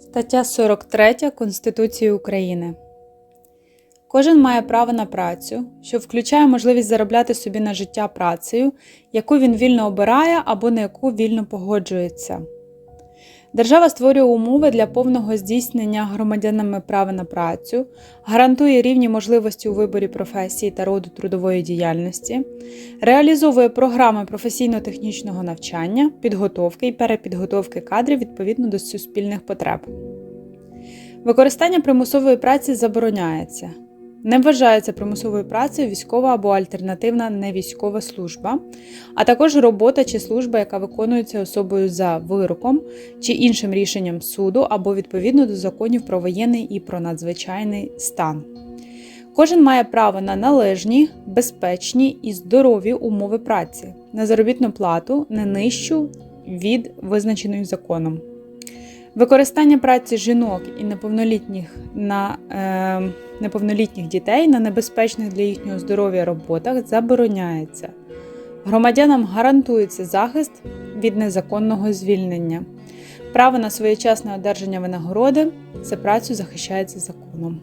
Стаття 43 Конституції України. Кожен має право на працю, що включає можливість заробляти собі на життя працею, яку він вільно обирає або на яку вільно погоджується. Держава створює умови для повного здійснення громадянами права на працю, гарантує рівні можливості у виборі професії та роду трудової діяльності, реалізовує програми професійно-технічного навчання, підготовки і перепідготовки кадрів відповідно до суспільних потреб. Використання примусової праці забороняється. Не вважається примусовою працею військова або альтернативна невійськова служба, а також робота чи служба, яка виконується особою за вироком чи іншим рішенням суду або відповідно до законів про воєнний і про надзвичайний стан. Кожен має право на належні, безпечні і здорові умови праці, на заробітну плату не нижчу від визначеної законом. Використання праці жінок і неповнолітніх на е, неповнолітніх дітей на небезпечних для їхнього здоров'я роботах забороняється. Громадянам гарантується захист від незаконного звільнення. Право на своєчасне одержання винагороди за працю захищається законом.